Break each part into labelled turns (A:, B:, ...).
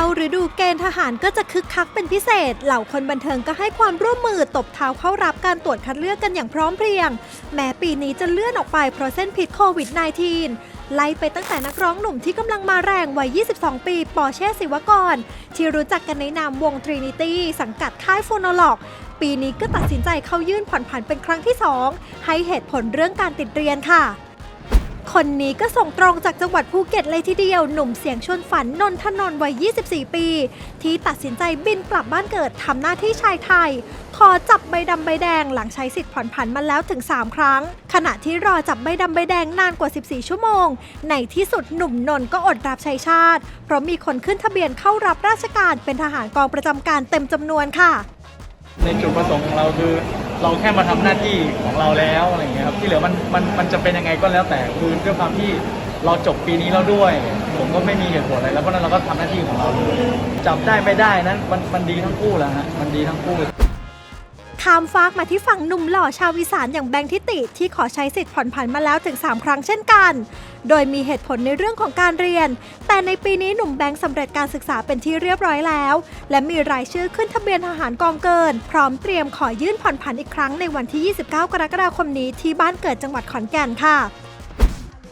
A: เข้าฤดูเกณฑ์ทหารก็จะคึกคักเป็นพิเศษ เหล่าคนบันเทิงก็ให้ความร่วมมือตบเท้าเข้ารับการตรวจคัดเลือกกันอย่างพร้อมเพรียง แม้ปีนี้จะเลื่อนออกไปเพราะเส้นพิษโควิด -19 ไล่ไปตั้งแต่นักร้องหนุ่มที่กำลังมาแรงวัย 22 ปี ปอเช่ศิวกร ที่รู้จักกันในนามวง Trinity สังกัดค่ายโฟโนโลกปีนี้ก็ตัดสินใจเข้ายื่นผ่อนผันเป็นครั้งที่ 2 ให้เหตุผลเรื่องการติดเรียนค่ะ คนนี้ก็ส่งตรงจากจังหวัดภูเก็ตเลยทีเดียว หนุ่มเสียงชวนฝันนนทนนท์วัย 24 ปี ที่ตัดสินใจบินกลับบ้านเกิดทำหน้าที่ชายไทย ขอจับใบดำใบแดงหลังใช้สิทธิ์ผ่อนผันมาแล้วถึง 3 ครั้ง ขณะที่รอจับใบดำใบแดงนานกว่า 14 ชั่วโมง ในที่สุดหนุ่มนนก็อดรับใช้ชาติ เพราะมีคนขึ้นทะเบียนเข้ารับราชการเป็นทหารกองประจำการเต็มจำนวนค่ะ
B: ในจุดประสงค์ของเราคือ เราแค่มาทำหน้าที่ของเราแล้วอะไรอย่างเงี้ยครับที่เหลือมันมันมันจะเป็นยังไงก็แล้วแต่คือด้วยความที่เราจบปีนี้แล้วด้วย ผมก็ไม่มีเหตุผลอะไรแล้วเพราะนั้นเราก็ทำหน้าที่ของเราเลยจับได้ไม่ได้นั้นมันมันดีทั้งคู่แหละฮะมันดีทั้งคู่
A: ข้ามฟากมาที่ฝั่งหนุ่มหล่อชาวอีสานอย่างแบงค์ทิติที่ขอใช้สิทธิ์ผ่อนผันมาแล้วถึง 3 ครั้งเช่นกัน โดยมีเหตุผลในเรื่องของการเรียน แต่ในปีนี้หนุ่มแบงค์สำเร็จการศึกษาเป็นที่เรียบร้อยแล้ว และมีรายชื่อขึ้นทะเบียนทหารกองเกิน พร้อมเตรียมขอยื่นผ่อนผันอีกครั้งในวันที่ 29 กรกฎาคมนี้ที่บ้านเกิดจังหวัดขอนแก่นค่ะ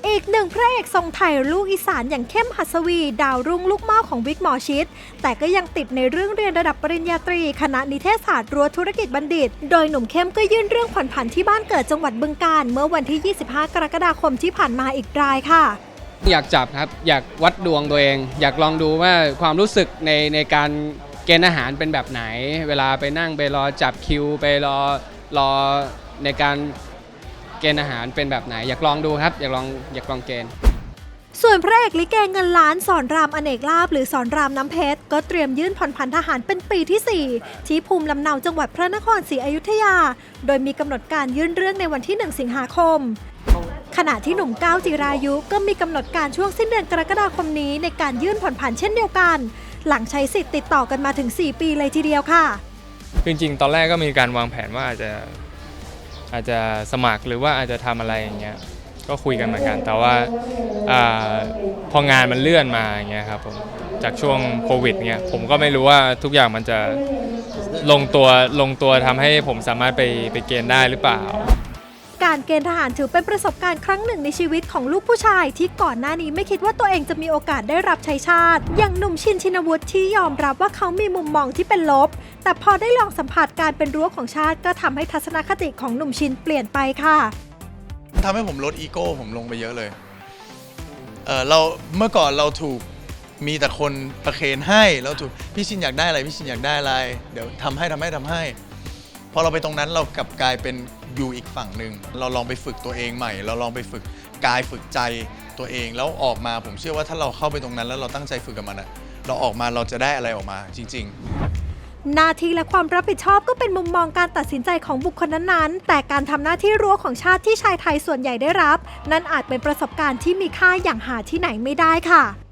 A: อีกหนึ่งพระเอกทรงไทยลูกอีสานอย่างเข้มหัสวี ดาวรุ่งลูกหม้อของวิกหมอชิดแต่ก็ยังติดในเรื่องเรียนระดับปริญญาตรี คณะนิเทศศาสตร์รั้วธุรกิจบัณฑิต โดยหนุ่มเข้มก็ยื่นเรื่องผ่อนผันที่บ้านเกิดจังหวัดบึงกาฬเมื่อวันที่ 25 กรกฎาคมที่ผ่านมาอีกรายค่ะ
C: อยากจับครับ อยากวัดดวงตัวเอง อยากลองดูว่าความรู้สึกในในการเกณฑ์อาหารเป็นแบบไหน เวลาไปนั่งไปรอจับคิวไปรอรอในการ เกณฑ์อาหารเป็นแบบไหน อยากลองดูครับ อยากลองอยากลองเกณฑ์
A: ส่วนพระเอกลิเกเงินล้านสอนรามอเนกลาบหรือสอนรามน้ำเพชร ก็เตรียมยื่นผ่อนผันทหารเป็นปีที่ 4 ที่ภูมิลำเนาจังหวัดพระนครศรีอยุธยา โดยมีกำหนดการยื่นเรื่องในวันที่ 1 สิงหาคม ขณะที่หนุ่มก้าวจิรายุก็มีกำหนดการช่วงสิ้นเดือนกรกฎาคมนี้ในการยื่นผ่อนผันเช่นเดียวกัน หลังใช้สิทธิ์ติดต่อกันมาถึง 4 ปีเลยทีเดียวค่ะ
D: จริงๆ ตอนแรกก็มีการวางแผนว่าอาจจะ อาจจะสมัครหรือว่าอาจจะทำอะไรอย่างเงี้ยก็คุยกันเหมือนกัน แต่ว่าอาพองานมันเลื่อนมาอย่างเงี้ยครับผมจากช่วงโควิดเงี้ยผมก็ไม่รู้ว่าทุกอย่างมันจะลงตัวลงตัวทำให้ผมสามารถไปไปเกณฑ์ได้หรือเปล่า
A: การเกณฑ์ทหารถือเป็นประสบการณ์ครั้งหนึ่งในชีวิตของลูกผู้ชาย ที่ก่อนหน้านี้ไม่คิดว่าตัวเองจะมีโอกาสได้รับใช้ชาติ อย่างหนุ่มชินชินวุฒิที่ยอมรับว่าเขามีมุมมองที่เป็นลบ แต่พอได้ลองสัมผัสการเป็นรั้วของชาติก็ทำให้ทัศนคติของหนุ่มชินเปลี่ยนไปค่ะ
E: ทำให้ผมลดอีโก้ผมลงไปเยอะเลยเออเราเมื่อก่อนเราถูกมีแต่คนประเคนให้เราถูกพี่ชินอยากได้อะไรพี่ชินอยากได้อะไร เดี๋ยวทำให้ทำให้ทำให้ พอเราไปตรงนั้นเรากลับกลายเป็นอยู่อีกฝั่งหนึ่งเราลองไปฝึกตัวเองใหม่ เราลองไปฝึกกายฝึกใจตัวเองแล้วออกมาผมเชื่อว่าถ้าเราเข้าไปตรงนั้นแล้วเราตั้งใจฝึกกับมันอะเราออกมาเราจะได้อะไรออกมาจริง ๆ
A: หน้าที่และความรับผิดชอบก็เป็นมุมมองการตัดสินใจของบุคคลนั้นๆ แต่การทำหน้าที่รั้วของชาติที่ชายไทยส่วนใหญ่ได้รับ นั่นอาจเป็นประสบการณ์ที่มีค่าอย่างหาที่ไหนไม่ได้ค่ะ